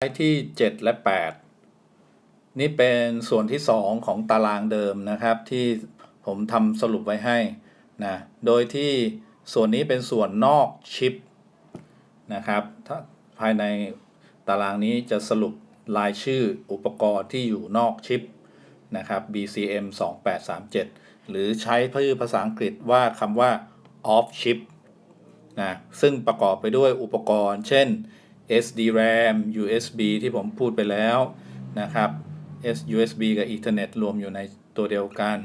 ที่ 7 และ 8 นี่เป็นส่วนที่ 2 ของตารางเดิมนะครับ ที่ผมทำสรุปไว้ให้นะโดยที่ส่วนนี้เป็นส่วนนอกชิปนะครับถ้าภายในตารางนี้จะสรุปรายชื่ออุปกรณ์ที่อยู่นอกชิปนะครับ BCM 2837 หรือใช้ชื่อภาษาอังกฤษว่าคำว่า off chip นะซึ่งประกอบไปด้วยอุปกรณ์ เช่น SDRAM USB ที่ผมพูดไปแล้วนะครับ S USB กับ Ethernet รวมอยู่ในตัวเดียวกัน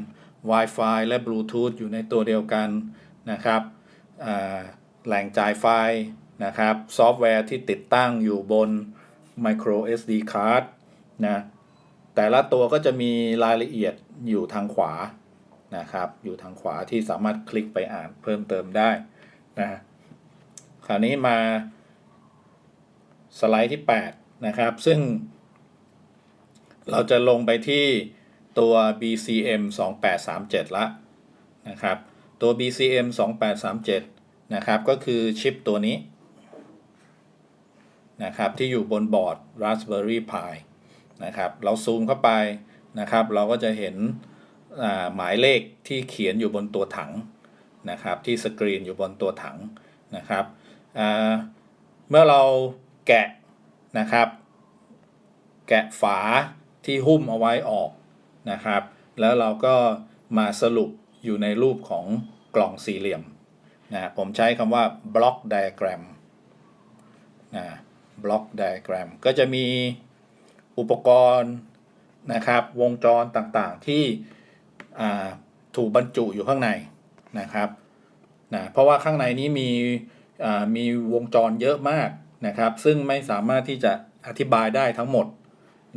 Wi-Fi และ Bluetooth อยู่ในตัวเดียวกันนะครับแหล่งจ่ายไฟนะครับซอฟต์แวร์ที่ติดตั้งอยู่บน Micro SD card นะแต่ละตัวก็จะมีรายละเอียดอยู่ทางขวานะครับ อยู่ทางขวาที่สามารถคลิกไปอ่านเพิ่มเติมได้นะคราวนี้มา สไลด์ที่ 8 นะครับ ซึ่ง เราจะลงไปที่ตัว BCM 2837ละนะครับ ตัว BCM 2837นะครับ ก็คือชิปตัวนี้นะครับ ที่อยู่บนบอร์ด Raspberry Pi นะครับ เราซูมเข้าไปนะครับ เราก็จะเห็นหมายเลขที่เขียนอยู่บนตัวถังนะครับ ที่สกรีนอยู่บนตัวถังนะครับ เมื่อเรา แกะนะครับ แกะฝาที่หุ้มเอาไว้ออกนะครับ แล้วเราก็มาสรุปอยู่ในรูปของกล่องสี่เหลี่ยมนะผมใช้คำว่า block diagram นะ block diagram ก็จะมีอุปกรณ์นะครับ วงจรต่างๆที่ถูกบรรจุอยู่ข้างในนะครับนะเพราะว่าข้างในนี้มีมีวงจรเยอะมาก นะครับ ซึ่งไม่สามารถที่จะอธิบายได้ทั้งหมด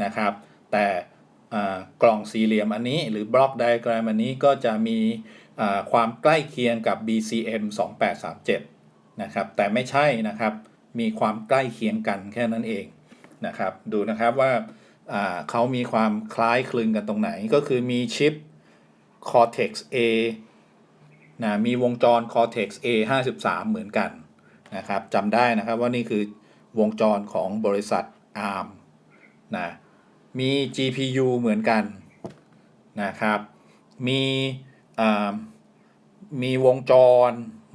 นะครับ แต่กล่องสี่เหลี่ยมอันนี้ หรือบล็อกไดอะแกรมอันนี้ก็จะมีความใกล้เคียงกับ BCM 2837นะครับแต่ไม่ใช่นะครับมีความใกล้เคียงกันแค่นั้นเองนะครับดูนะครับว่าอ่าเขามีความคล้ายคลึงกันตรงไหนก็คือมีชิป Cortex A นะมีวงจร Cortex A 53 เหมือนกัน นะครับจำได้นะครับว่านี่คือวงจรของบริษัท ARM นะมี GPU เหมือนกันนะครับมีมีวงจร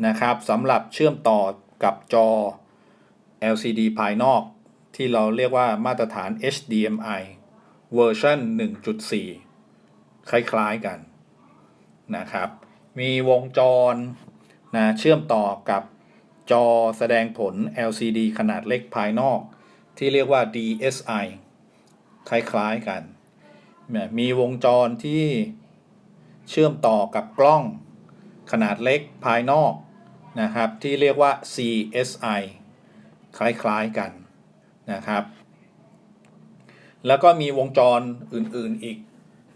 นะครับสำหรับเชื่อมต่อกับจอ LCD ภายนอก ที่เราเรียกว่ามาตรฐาน HDMI เวอร์ชัน1.4 คล้ายๆกันนะครับ มีวงจรนะเชื่อมต่อกับ จอแสดงผล LCD ขนาดเล็กภายนอก ที่เรียกว่า DSI คล้ายๆกัน มีวงจรที่เชื่อมต่อกับกล้องขนาดเล็กภายนอกนะครับ ที่เรียกว่า CSI คล้ายๆกันนะครับ แล้วก็มีวงจรอื่นๆอีก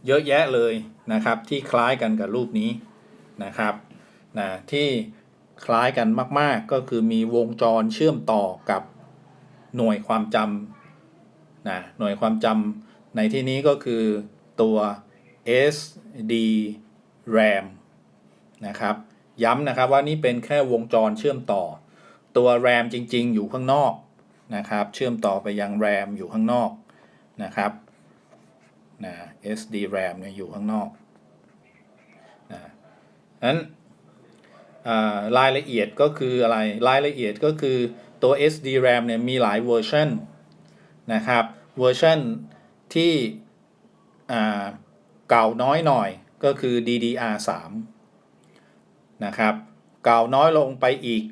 เยอะแยะเลยนะครับ ที่คล้ายกันกับรูปนี้นะครับนะที่ คล้ายกันมาก ๆ ก็คือมีวงจรเชื่อมต่อกับหน่วยความจำนะหน่วยความจำในที่นี้ก็คือตัว SDRAM นะครับย้ำนะครับว่านี่เป็นแค่วงจรเชื่อมต่อ ตัว RAM จริง ๆ อยู่ข้างนอกนะครับเชื่อมต่อไปยัง RAM อยู่ข้างนอกนะครับนะ SDRAM เนี่ยอยู่ข้างนอกนะนั้น รายละเอียดก็คืออะไรรายละเอียดก็คือตัว SDRAM เนี่ยมีหลายเวอร์ชันนะครับเวอร์ชันที่เก่าน้อยหน่อยก็คือ DDR3 นะครับเก่าน้อยลงไปอีก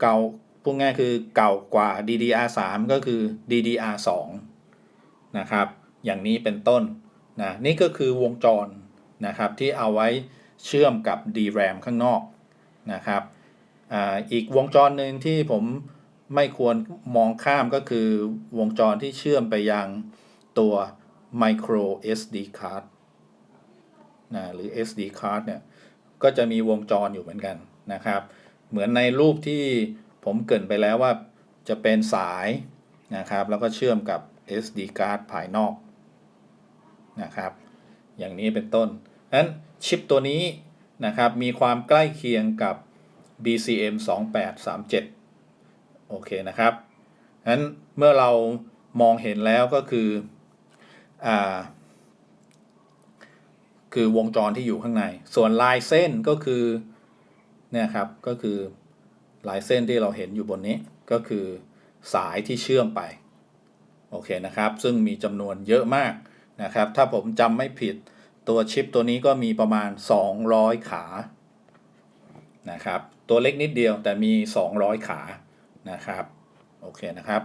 เก่าพูดง่ายคือเก่ากว่า DDR3 ก็คือ DDR2 นะครับอย่างนี้เป็นต้นนะนี่ก็คือวงจรนะครับที่เอาไว้เชื่อมกับ DRAM ข้างนอก นะครับอ,อีกวงจรหนึ่งที่ผมไม่ควรมองข้ามก็คือวงจรที่เชื่อมไปยังตัว micro SD card นะหรือ SD card เนี่ย ก็จะมีวงจรอยู่เหมือนกันนะครับ เหมือนในรูปที่ผมเกินไปแล้วว่าจะเป็นสายนะครับ แล้วก็เชื่อมกับ SD card ภายนอกนะครับ อย่างนี้เป็นต้นนั้นชิปตัวนี้ นะครับมีความใกล้เคียงกับ BCM 2837 โอเคนะครับนั้นเมื่อเรามองเห็นแล้วก็คืออ่าคือวงจรที่อยู่ข้างใน ส่วนลายเส้นก็คือเนี่ยครับก็คือลายเส้นที่เราเห็นอยู่บนนี้ก็คือสายที่เชื่อมไป โอเคนะครับ ซึ่งมีจำนวนเยอะมากนะครับ ถ้าผมจำไม่ผิด ตัวชิปตัวนี้ก็มีประมาณ 200 ขานะครับ ตัวเล็กนิดเดียวแต่มี 200 ขานะครับ โอเคนะครับ